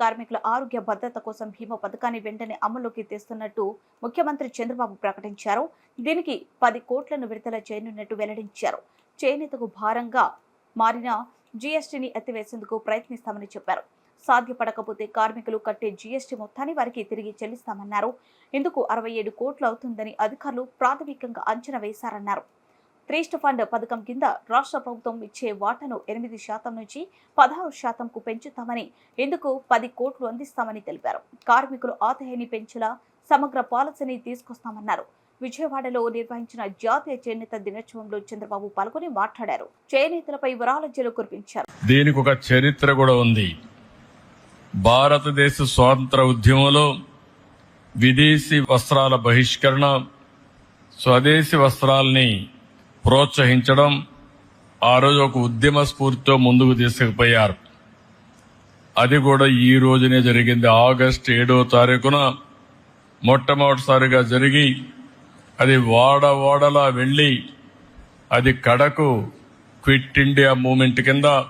కార్మికుల ఆరోగ్య భద్రత కోసం భీమా పథకాన్ని వెంటనే అమల్లోకి తెస్తున్నట్టు ముఖ్యమంత్రి చంద్రబాబు ప్రకటించారు. దీనికి పది కోట్లను విడుదల చేయనున్నట్టు వెల్లడించారు. చేనేతకు భారంగా మారిన జీఎస్టీని ఎత్తివేసేందుకు ప్రయత్నిస్తామని చెప్పారు. సాధ్యపడకపోతే కార్మికులు కట్టే జీఎస్టీ మొత్తాన్ని వారికి తిరిగి చెల్లిస్తామన్నారు. ఇందుకు అరవై ఏడు కోట్లు అవుతుందని అధికారులు ప్రాథమికంగా అంచనా వేశారన్నారు. ట్రీస్ట్ ఫండ్ పథకం కింద రాష్ట్ర ప్రభుత్వం ఇచ్చే వాటాను ఎనిమిది శాతం నుంచి పదహారు శాతంకు పెంచుతామని ఇందుకు పది కోట్లు అందిస్తామని తెలిపారు. కార్మికులు ఆదాయాన్ని పెంచేలా సమగ్ర పాలసీని తీసుకొస్తామన్నారు. విజయవాడలో నిర్వహించిన జాతీయ చేనేత దినోత్సవంలో చంద్రబాబు పాల్గొని మాట్లాడారు. చేనేతలపై వరాలజ్జలు కురిపించారు. దీనికి ఒక చరిత్ర కూడా ఉంది. భారతదేశ స్వాతంత్ర ఉద్యమంలో విదేశీ వస్త్రాల బహిష్కరణ స్వదేశీ వస్త్రాలని ప్రోత్సహించడం ఆ రోజు ఒక ఉద్యమ స్ఫూర్తితో ముందుకు తీసుకుపోయారు. అది కూడా ఈ రోజునే జరిగింది. ఆగస్ట్ ఏడో తారీఖున మొట్టమొదటిసారిగా జరిగి అది వాడ వాడలా వెళ్ళి అది కడకు క్విట్ ఇండియా మూమెంట్ కింద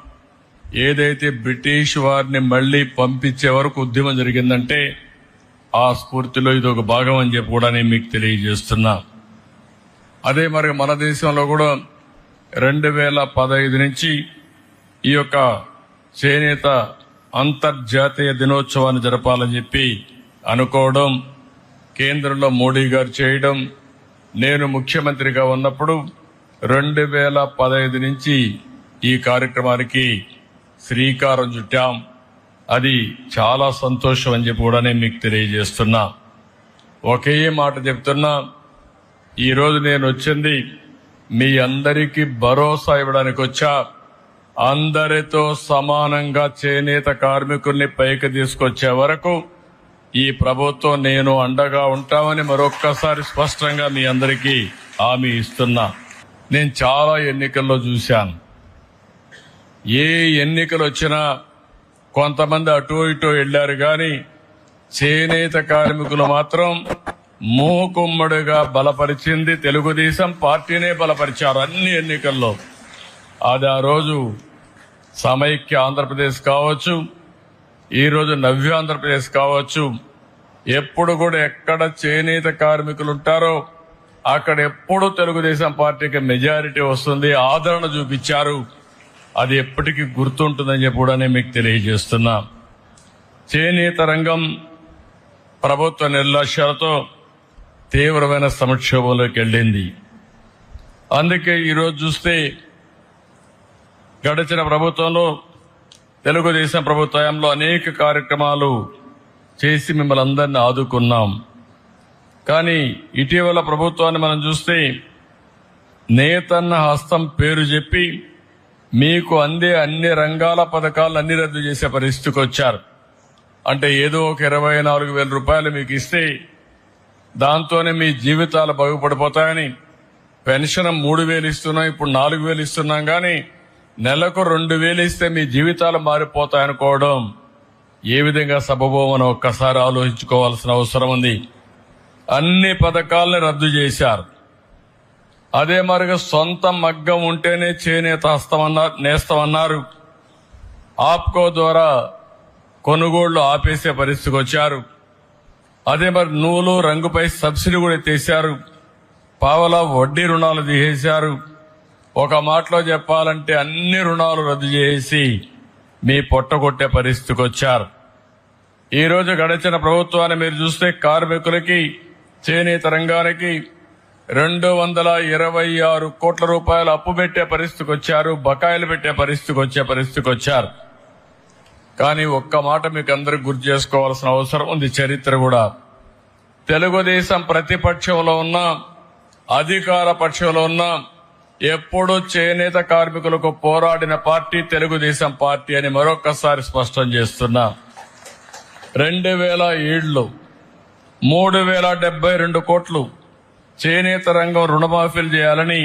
ఏదైతే బ్రిటిష్ వారిని మళ్ళీ పంపించే వరకు ఉద్యమం జరిగిందంటే ఆ స్ఫూర్తిలో ఇది ఒక భాగం అని చెప్పి కూడా నేను మీకు తెలియజేస్తున్నా. అదే మరి మన దేశంలో కూడా రెండు వేల పదహైదు నుంచి ఈ యొక్క చేనేత అంతర్జాతీయ దినోత్సవాన్ని జరపాలని చెప్పి అనుకోవడం కేంద్రంలో మోడీ గారు చేయడం నేను ముఖ్యమంత్రిగా ఉన్నప్పుడు రెండు వేల పదహైదు నుంచి ఈ కార్యక్రమానికి శ్రీకారం చుట్టాం. అది చాలా సంతోషం అని చెప్పి కూడా నేను మీకు తెలియజేస్తున్నా. ఒకే మాట చెప్తున్నా ఈరోజు నేను వచ్చింది మీ అందరికీ భరోసా ఇవ్వడానికి వచ్చా. అందరితో సమానంగా చేనేత కార్మికుల్ని పైకి తీసుకొచ్చే వరకు ఈ ప్రభుత్వం నేను అండగా ఉంటామని మరొక్కసారి స్పష్టంగా మీ అందరికీ హామీ ఇస్తున్నా. నేను చాలా ఎన్నికల్లో చూశాను. ఏ ఎన్నికలు వచ్చినా కొంతమంది అటు ఇటు వెళ్ళారు కానీ చేనేత కార్మికులు మాత్రం మూకుమ్మడిగా బలపరిచింది తెలుగుదేశం పార్టీనే బలపరిచారు అన్ని ఎన్నికల్లో. అది ఆ రోజు సమైక్య ఆంధ్రప్రదేశ్ కావచ్చు ఈరోజు నవ్య ఆంధ్రప్రదేశ్ కావచ్చు. ఎప్పుడు కూడా ఎక్కడ చేనేత కార్మికులు ఉంటారో అక్కడ ఎప్పుడు తెలుగుదేశం పార్టీకి మెజారిటీ వస్తుంది ఆదరణ చూపించారు. అది ఎప్పటికీ గుర్తుంటుందని చెప్పి కూడా నేను మీకు తెలియజేస్తున్నా. చేనేత రంగం ప్రభుత్వ నిర్లక్ష్యాలతో తీవ్రమైన సంక్షోభంలోకి వెళ్ళింది. అందుకే ఈరోజు చూస్తే గడిచిన ప్రభుత్వంలో తెలుగుదేశం ప్రభుత్వంలో అనేక కార్యక్రమాలు చేసి మిమ్మల్ని అందరినీ ఆదుకున్నాం. కానీ ఇటీవల ప్రభుత్వాన్ని మనం చూస్తే నేతన్న హస్తం పేరు చెప్పి మీకు అందే అన్ని రంగాల పథకాలు అన్ని రద్దు చేసే పరిస్థితికి వచ్చారు. అంటే ఏదో ఒక ఇరవై నాలుగు వేల రూపాయలు మీకు ఇస్తే దాంతోనే మీ జీవితాలు బాగుపడిపోతాయని పెన్షన్ మూడు వేలు ఇస్తున్నాం ఇప్పుడు నాలుగు వేలు ఇస్తున్నాం కానీ నెలకు రెండు వేలు ఇస్తే మీ జీవితాలు మారిపోతాయనుకోవడం. ఏ విధంగా సబబోమని ఒక్కసారి ఆలోచించుకోవాల్సిన అవసరం ఉంది. అన్ని పథకాలను రద్దు చేశారు. అదే మరిగా సొంత మగ్గం ఉంటేనే చేనేత హస్తమన్నారు నేస్తామన్నారు. ఆప్కో ద్వారా కొనుగోళ్ళు ఆపేసే పరిస్థితికి వచ్చారు. అదే మరి నూలు రంగుపై సబ్సిడీ కూడా తీశారు పావలా వడ్డీ రుణాలు తీసేశారు. ఒక మాటలో చెప్పాలంటే అన్ని రుణాలు రద్దు చేసి మీ పొట్టగొట్టే పరిస్థితికి వచ్చారు. ఈరోజు గడిచిన ప్రభుత్వాన్ని మీరు చూస్తే కార్మికులకి చేనేత రంగానికి రెండు వందల ఇరవై ఆరు కోట్ల రూపాయలు అప్పు పెట్టే పరిస్థితికి వచ్చారు బకాయిలు పెట్టే పరిస్థితికి వచ్చే పరిస్థితికి వచ్చారు. కానీ ఒక్క మాట మీకు అందరికి గుర్తు చేసుకోవాల్సిన అవసరం ఉంది. చరిత్ర కూడా తెలుగుదేశం ప్రతిపక్షంలో ఉన్న అధికార పక్షంలో ఉన్న ఎప్పుడు చేనేత కార్మికులకు పోరాడిన పార్టీ తెలుగుదేశం పార్టీ అని మరొకసారి స్పష్టం చేస్తున్నా. రెండు వేల ఏళ్ళు మూడు వేల డెబ్బై రెండు కోట్లు చేనేత రంగం రుణమాఫీలు చేయాలని